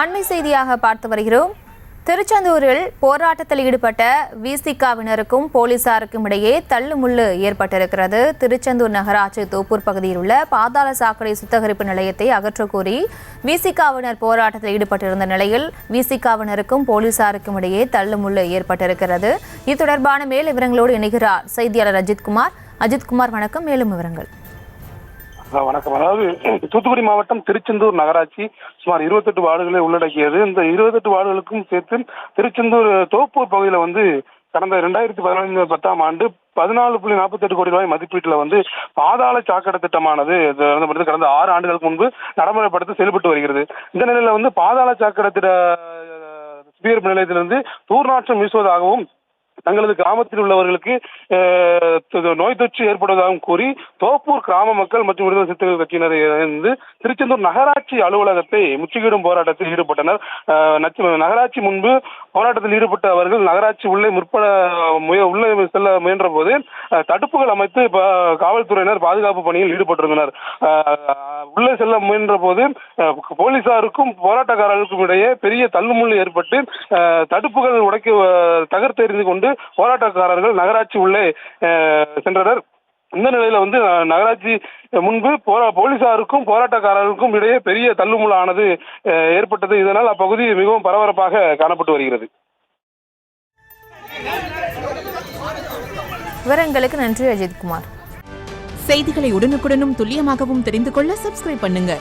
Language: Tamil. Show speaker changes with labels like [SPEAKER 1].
[SPEAKER 1] அண்மை செய்தியாக பார்த்து வருகிறோம். திருச்செந்தூரில் போராட்டத்தில் ஈடுபட்ட விசிகாவினருக்கும் போலீசாருக்கும் இடையே தள்ளுமுள்ளு ஏற்பட்டிருக்கிறது. திருச்செந்தூர் நகராட்சி தோப்பூர் பகுதியில் உள்ள பாதாள சாக்கடை சுத்திகரிப்பு நிலையத்தை அகற்றக்கோரி விசிகாவினர் போராட்டத்தில் ஈடுபட்டிருந்த நிலையில் விசிகாவினருக்கும் போலீசாருக்கும் இடையே தள்ளுமுள்ளு ஏற்பட்டிருக்கிறது. இது தொடர்பான மேல் விவரங்களோடு இணைகிறார். செய்தியாளர் அஜித்குமார். அஜித்குமார் வணக்கம். மேலும் விவரங்கள்.
[SPEAKER 2] வணக்கம். அதாவது தூத்துக்குடி மாவட்டம் திருச்செந்தூர் நகராட்சி சுமார் இருபத்தெட்டு வார்டுகளை உள்ளடக்கியது. இந்த இருபத்தெட்டு வார்டுகளுக்கும் சேர்த்து திருச்செந்தூர் தோப்பூர் பகுதியில் வந்து கடந்த ரெண்டாயிரத்தி பதினைந்து பத்தாம் ஆண்டு பதினாலு புள்ளி நாற்பத்தெட்டு கோடி ரூபாய் மதிப்பீட்டில் வந்து பாதாள சாக்கடை திட்டமானது கடந்த ஆறு ஆண்டுகளுக்கு முன்பு நடைமுறைப்படுத்த செயல்பட்டு வருகிறது. இந்த நிலையில வந்து பாதாள சாக்கடை திட்ட சுத்திகரிப்பு நிலையத்திலிருந்து தூர்நாற்றம் வீசுவதாகவும் தங்களது கிராமத்தில் உள்ளவர்களுக்கு அஹ், நோய் தொற்று ஏற்படுவதாகவும் கூறி தோப்பூர் கிராம மக்கள் மற்றும் விடுதலை சிறுத்தைகள் கட்சியினர் இருந்து திருச்செந்தூர் நகராட்சி அலுவலகத்தை முற்றுகையிடும் போராட்டத்தில் ஈடுபட்டனர். நச்சு- நகராட்சி முன்பு போராட்டத்தில் ஈடுபட்ட அவர்கள் நகராட்சி உள்ளே முற்பட முய- உள்ளே செல்ல முயன்ற போது தடுப்புகள் அமைத்து காவல்துறையினர் பாதுகாப்பு பணியில் ஈடுபட்டிருந்தனர். உள்ளே செல்ல முயன்ற போது போலீசாருக்கும் போராட்டக்காரர்களுக்கும் இடையே பெரிய தள்ளுமுள்ளு ஏற்பட்டு தடுப்புகள் உடைக்க தகர்த்தெறிந்து கொண்டு போராட்டக்காரர்கள் நகராட்சி உள்ளே சென்றனர். இந்த நிலையில வந்து நகராட்சி முன்பு போரா போலீசாருக்கும் போராட்டக்காரர்களுக்கும் இடையே பெரிய தள்ளுமுள்ளானது அஹ், ஏற்பட்டது. இதனால் அப்பகுதி மிகவும் பரபரப்பாக காணப்பட்டு வருகிறது.
[SPEAKER 1] விவரங்களுக்கு நன்றி அஜித்குமார்.
[SPEAKER 3] செய்திகளை உடனுக்குடனும் துல்லியமாகவும் தெரிந்து கொள்ள சப்ஸ்கிரைப் பண்ணுங்க.